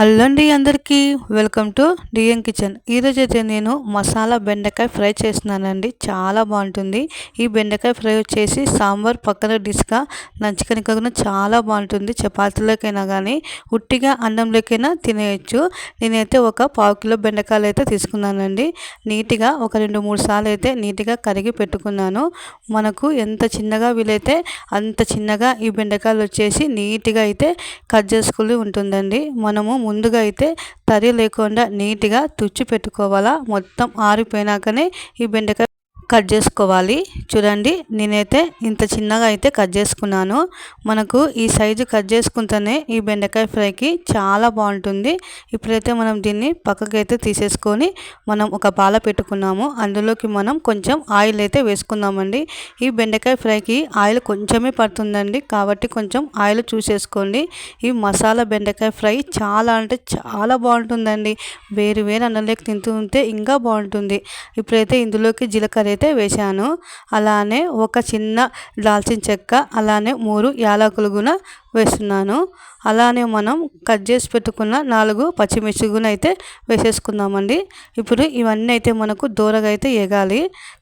అల్లండి అందరికీ. Welcome to DM kitchen. ఈరోజు అయితే నేను మసాలా బెండకాయ ఫ్రై చేస్తున్నానండి. చాలా బాగుంటుంది. ఈ బెండకాయ ఫ్రై వచ్చేసి సాంబార్ పక్కన డిష్గా నంచుకనిక కాకుండా చాలా బాగుంటుంది. చపాతీలోకైనా కానీ ఉట్టిగా అన్నంలోకైనా తినేయచ్చు. నేనైతే ఒక పావు కిలో బెండకాయలు అయితే తీసుకున్నానండి. నీట్గా ఒక రెండు మూడు సార్లు అయితే నీట్గా కరిగి పెట్టుకున్నాను. మనకు ఎంత చిన్నగా వీలైతే అంత చిన్నగా ఈ బెండకాయలు వచ్చేసి నీట్గా అయితే కట్ చేసుకుని ఉంటుందండి. మనము ముందుగా అయితే తరి లేకుండా నీట్గా తుచ్చి పెట్టుకోవాలా మొత్తం ఆరిపోయినాకనే ఈ బెండకాయ కట్ చేసుకోవాలి. చూడండి నేనైతే ఇంత చిన్నగా అయితే కట్ చేసుకున్నాను. మనకు ఈ సైజు కట్ చేసుకుంటేనే ఈ బెండకాయ ఫ్రైకి చాలా బాగుంటుంది. ఇప్పుడైతే మనం దీన్ని పక్కకైతే తీసేసుకొని మనం ఒక పాల పెట్టుకున్నాము. అందులోకి మనం కొంచెం ఆయిల్ అయితే వేసుకుందామండి. ఈ బెండకాయ ఫ్రైకి ఆయిల్ కొంచెమే పడుతుందండి. కాబట్టి కొంచెం ఆయిల్ చూసేసుకోండి. ఈ మసాలా బెండకాయ ఫ్రై చాలా అంటే చాలా బాగుంటుందండి. వేరు వేరు అన్నలేక తింటూ ఉంటే ఇంకా బాగుంటుంది. ఇప్పుడైతే ఇందులోకి జీలకర్ర అయితే వేశాను. అలానే ఒక చిన్న దాల్చిన చెక్క అలానే మూడు యాలకులు కూడా వేస్తున్నాను. అలానే మనం కట్ చేసి పెట్టుకున్న నాలుగు పచ్చిమిర్చి కూడా అయితే వేసేసుకుందామండి. ఇప్పుడు ఇవన్నీ అయితే మనకు దూరగా అయితే ఎగాలి.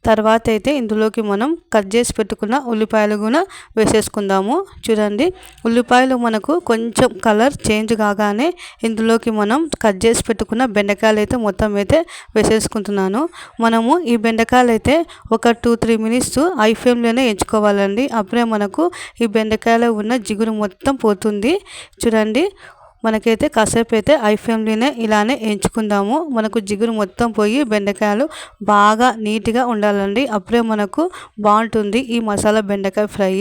తర్వాత అయితే ఇందులోకి మనం కట్ చేసి పెట్టుకున్న ఉల్లిపాయలు కూడా వేసేసుకుందాము. చూడండి ఉల్లిపాయలు మనకు కొంచెం కలర్ చేంజ్ కాగానే ఇందులోకి మనం కట్ చేసి పెట్టుకున్న బెండకాయలు అయితే మొత్తం అయితే వేసేసుకుంటున్నాను. మనము ఈ బెండకాయలు అయితే ఒక టూ త్రీ మినిట్స్ ఐ ఫ్లేమ్లోనే ఎంచుకోవాలండి. అప్పుడే మనకు ఈ బెండకాయలో ఉన్న జిగురు మొత్తం పోతుంది. చూడండి మనకైతే కాసేపు అయితే ఐ ఫ్లేమ్లోనే ఇలానే ఎంచుకుందాము. మనకు జిగురు మొత్తం పోయి బెండకాయలు బాగా నీట్గా ఉండాలండి. అప్పుడే మనకు బాగుంటుంది ఈ మసాలా బెండకాయ ఫ్రై.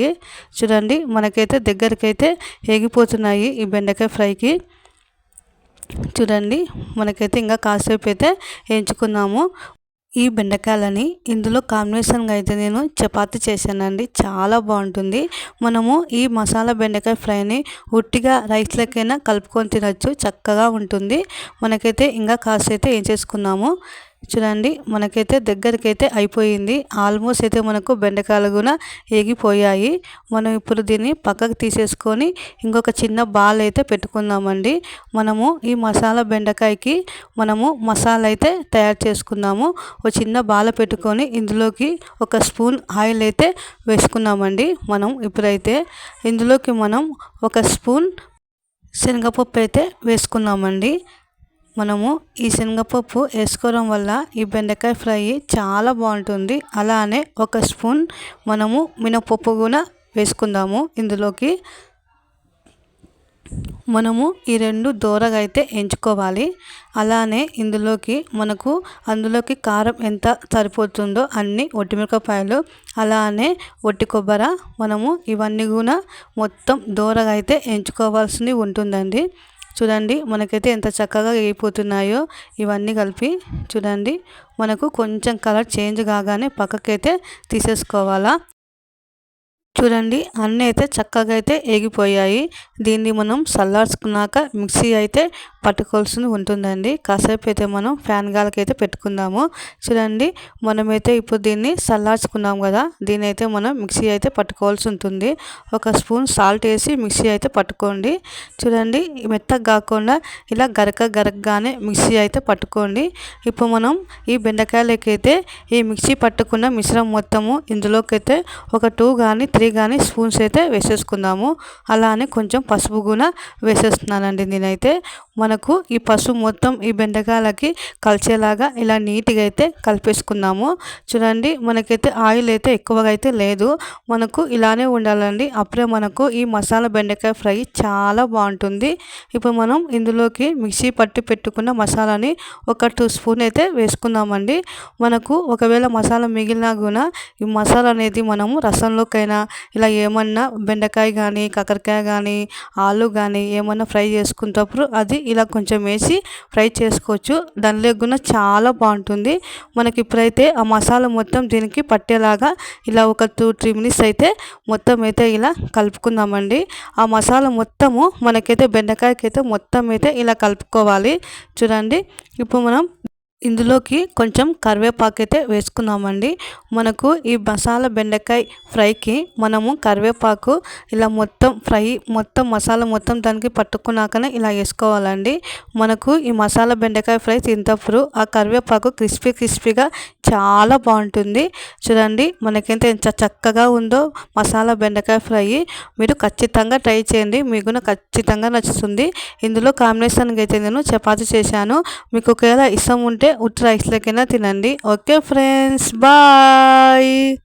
చూడండి మనకైతే దగ్గరకైతే ఎగిపోతున్నాయి ఈ బెండకాయ ఫ్రైకి. చూడండి మనకైతే ఇంకా కాసేపు అయితే ఎంచుకున్నాము. ఈ బెండకాయలని ఇందులో కాంబినేషన్గా అయితే నేను చపాతి చేశానండి. చాలా బాగుంటుంది. మనము ఈ మసాలా బెండకాయ ఫ్రైని ఉట్టిగా రైస్లకైనా కలుపుకొని తినచ్చు. చక్కగా ఉంటుంది. మనకైతే ఇంకా కాస్త అయితే ఏం చేసుకున్నాము? చూడండి మనకైతే దగ్గరకైతే అయిపోయింది. ఆల్మోస్ట్ అయితే మనకు బెండకాయలు కూడా ఎగిపోయాయి మనం ఇప్పుడు దీన్ని పక్కకు తీసేసుకొని ఇంకొక చిన్న బాల్ అయితే పెట్టుకుందామండి. మనము ఈ మసాలా బెండకాయకి మనము మసాలా అయితే తయారు చేసుకుందాము ఒక చిన్న బాల పెట్టుకొని ఇందులోకి ఒక స్పూన్ ఆయిల్ అయితే వేసుకున్నామండి మనం ఇప్పుడైతే. ఇందులోకి మనం ఒక స్పూన్ శనగపప్పు అయితే వేసుకున్నామండి. మనము ఈ శనగపప్పు వేసుకోవడం వల్ల ఈ బెండకాయ ఫ్రై చాలా బాగుంటుంది. అలానే ఒక స్పూన్ మనము మినపప్పు కూడా వేసుకుందాము. ఇందులోకి మనము ఈ రెండు దూరగా అయితే ఎంచుకోవాలి. అలానే ఇందులోకి మనకు అందులోకి కారం ఎంత సరిపోతుందో అన్ని ఒట్టిమిరపకాయలు అలానే ఒట్టి కొబ్బర మనము ఇవన్నీ కూడా మొత్తం దూరగా అయితే ఎంచుకోవాల్సింది ఉంటుందండి. చూడండి మనకైతే ఎంత చక్కగా వేయిపోతున్నాయో ఇవన్నీ కలిపి చూడండి. మనకు కొంచెం కలర్ చేంజ్ కాగానే పక్కకైతే తీసేసుకోవాలా. చూడండి అన్నీ అయితే చక్కగా అయితే ఏగిపోయాయి. దీన్ని మనం చల్లార్చుకున్నాక మిక్సీ అయితే పట్టుకోవాల్సి ఉంటుందండి. కాసేపు అయితే మనం ఫ్యాన్ గాలకైతే పెట్టుకుందాము. చూడండి మనమైతే ఇప్పుడు దీన్ని చల్లార్చుకున్నాం కదా దీని అయితే మనం మిక్సీ అయితే పట్టుకోవాల్సి ఉంటుంది. ఒక స్పూన్ సాల్ట్ వేసి మిక్సీ అయితే పట్టుకోండి. చూడండి మెత్తగా కాకుండా ఇలా గరక గరకగానే మిక్సీ అయితే పట్టుకోండి. ఇప్పుడు మనం ఈ బెండకాయలకి అయితే ఈ మిక్సీ పట్టుకున్న మిశ్రమం మొత్తము ఇందులోకి అయితే ఒక టూ కానీ త్రీ కానీ స్పూన్స్ అయితే వేసేసుకుందాము. అలానే కొంచెం పసుపు కూడా వేసేస్తున్నానండి నేనైతే. మనకు ఈ పసుపు మొత్తం ఈ బెండకాయలకి కలిసేలాగా ఇలా నీట్గా అయితే కలిపేసుకుందాము. చూడండి మనకైతే ఆయిల్ అయితే ఎక్కువగా అయితే లేదు. మనకు ఇలానే ఉండాలండి. అప్పుడే మనకు ఈ మసాలా బెండకాయ ఫ్రై చాలా బాగుంటుంది. ఇప్పుడు మనం ఇందులోకి మిక్సీ పట్టి పెట్టుకున్న మసాలాని ఒక టూ స్పూన్ అయితే వేసుకుందామండి. మనకు ఒకవేళ మసాలా మిగిలినా కూడా ఈ మసాలా అనేది మనము రసంలోకైనా ఇలా ఏమన్నా బెండకాయ కానీ కాకరకాయ కానీ ఆలు కానీ ఏమన్నా ఫ్రై చేసుకునేటప్పుడు అది ఇలా కొంచెం వేసి ఫ్రై చేసుకోవచ్చు. దానిలో కూడా చాలా బాగుంటుంది. మనకి ఇప్పుడైతే ఆ మసాలా మొత్తం దీనికి పట్టేలాగా ఇలా ఒక టూ త్రీ మినిట్స్ అయితే మొత్తం అయితే ఇలా కలుపుకుందామండి. ఆ మసాలా మొత్తము మనకైతే బెండకాయకి అయితే మొత్తం అయితే ఇలా కలుపుకోవాలి. చూడండి. ఇప్పుడు మనం ఇందులోకి కొంచెం కరివేపాకు అయితే వేసుకుందామండి. మనకు ఈ మసాలా బెండకాయ ఫ్రైకి మనము కరివేపాకు ఇలా మొత్తం ఫ్రై మొత్తం మసాలా మొత్తం దానికి పట్టుకున్నాకనే ఇలా వేసుకోవాలండి. మనకు ఈ మసాలా బెండకాయ ఫ్రై తింటప్పుడు ఆ కరివేపాకు క్రిస్పీ క్రిస్పీగా చాలా బాగుంటుంది. చూడండి మనకైతే ఎంత చక్కగా ఉందో మసాలా బెండకాయ ఫ్రై. మీరు ఖచ్చితంగా ట్రై చేయండి మీకు ఖచ్చితంగా నచ్చుతుంది. ఇందులో కాంబినేషన్కి అయితే నేను చపాతి చేశాను. మీకు ఒకవేళ ఇష్టం ఉంటే ఉట్టి రైస్లోకైనా తినండి. Okay friends. బాయ్.